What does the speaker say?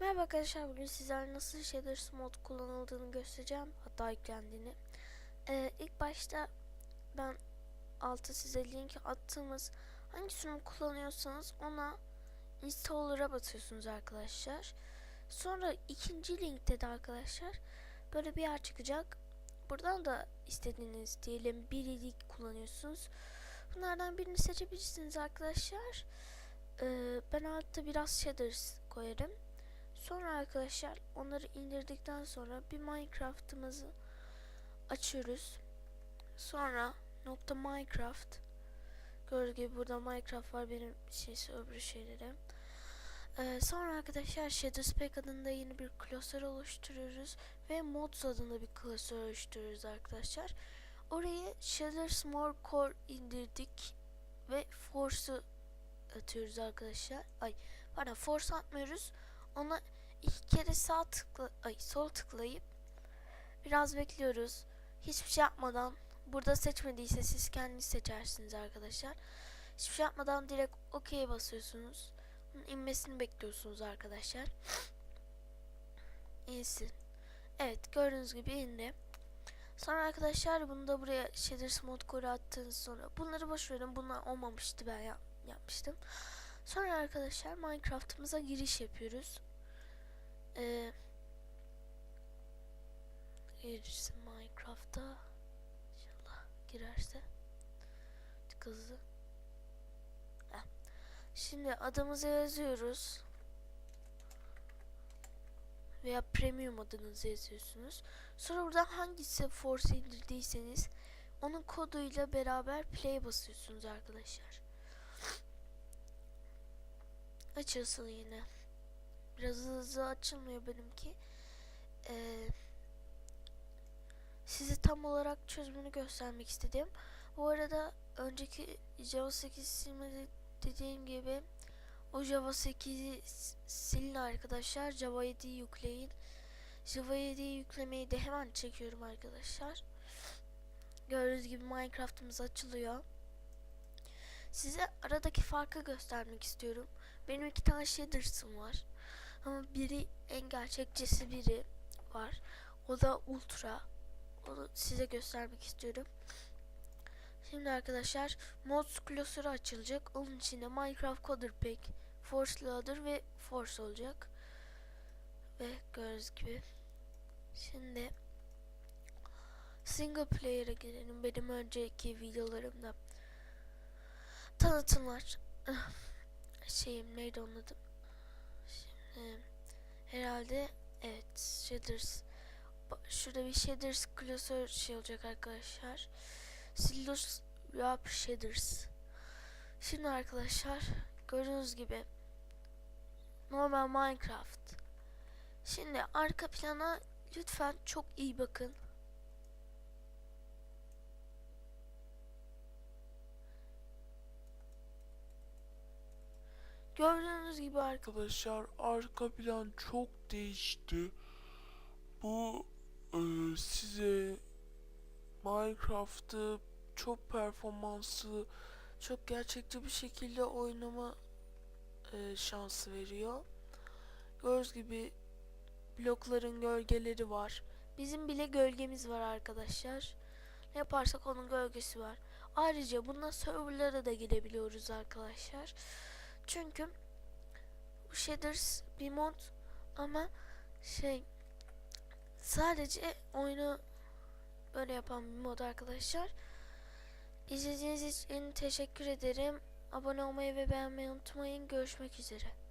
Merhaba arkadaşlar bugün sizlerle nasıl shaders mod kullanıldığını göstereceğim hatta yüklendiğini. Ee, ilk başta ben altı size link attığımız hangi sürüm kullanıyorsanız ona installer'a basıyorsunuz arkadaşlar. Sonra ikinci linkte de arkadaşlar böyle bir yer çıkacak. Buradan da istediğiniz diyelim bir kullanıyorsunuz. Bunlardan birini seçebilirsiniz arkadaşlar. Ee, ben altta biraz shaders koyarım. Sonra arkadaşlar onları indirdikten sonra bir Minecraft'ımızı açıyoruz. Sonra nokta Minecraft Gördüğünüz gibi burada Minecraft var benim şey öbür şeyleri. Ee, sonra arkadaşlar Shaders Pack adında yeni bir klasör oluşturuyoruz ve Mods adında bir klasör oluşturuyoruz arkadaşlar. Oraya Shaders More Core indirdik ve Force'u atıyoruz arkadaşlar. Ay pardon Force atmıyoruz. Ona iki kere sağ tıkla ay sol tıklayıp biraz bekliyoruz. Hiçbir şey yapmadan burada seçmediyse siz kendiniz seçersiniz arkadaşlar. Hiçbir şey yapmadan direkt OK'ye basıyorsunuz. Bunun inmesini bekliyorsunuz arkadaşlar. İnsin. Evet gördüğünüz gibi indi. Sonra arkadaşlar bunu da buraya shaders mod core attığınız sonra bunları boş verin. Bunlar olmamıştı ben yap yapmıştım. Sonra arkadaşlar Minecraft'ımıza giriş yapıyoruz. Ee, girsin Minecraft'a. İnşallah girerse. Hızlı. Şimdi adımızı yazıyoruz. Veya premium adınızı yazıyorsunuz. Sonra buradan hangisi Force indirdiyseniz onun koduyla beraber play basıyorsunuz arkadaşlar. Açılsın yine. Biraz hızlı açılmıyor benimki. Ee, size tam olarak çözümünü göstermek istedim. Bu arada önceki Java 8 silmede dediğim gibi o Java 8'i silin arkadaşlar. Java 7'yi yükleyin. Java 7'yi yüklemeyi de hemen çekiyorum arkadaşlar. Gördüğünüz gibi Minecraft'ımız açılıyor. Size aradaki farkı göstermek istiyorum. Benim iki tane shaders'ım var. Ama biri en gerçekçisi biri var. O da ultra. Onu size göstermek istiyorum. Şimdi arkadaşlar mods klasörü açılacak. Onun içinde Minecraft Coder Pack, Force Loader ve Force olacak. Ve gördüğünüz gibi. Şimdi single player'a girelim. Benim önceki videolarımda tanıtımlar şeyim neydi onun adı? Şimdi herhalde evet shaders şurada bir shaders klasör şey olacak arkadaşlar. Silos Wrap Shaders. Şimdi arkadaşlar gördüğünüz gibi normal Minecraft. Şimdi arka plana lütfen çok iyi bakın. Gördüğünüz gibi Arkadaşlar arka plan çok değişti. Bu e, size Minecraft'ı çok performanslı, çok gerçekçi bir şekilde oynama e, şansı veriyor. Gördüğünüz gibi blokların gölgeleri var. Bizim bile gölgemiz var arkadaşlar. Ne yaparsak onun gölgesi var. Ayrıca bundan serverlara da girebiliyoruz arkadaşlar. Çünkü bu shaders bir mod ama şey sadece oyunu böyle yapan bir mod arkadaşlar. İzlediğiniz için teşekkür ederim. Abone olmayı ve beğenmeyi unutmayın. Görüşmek üzere.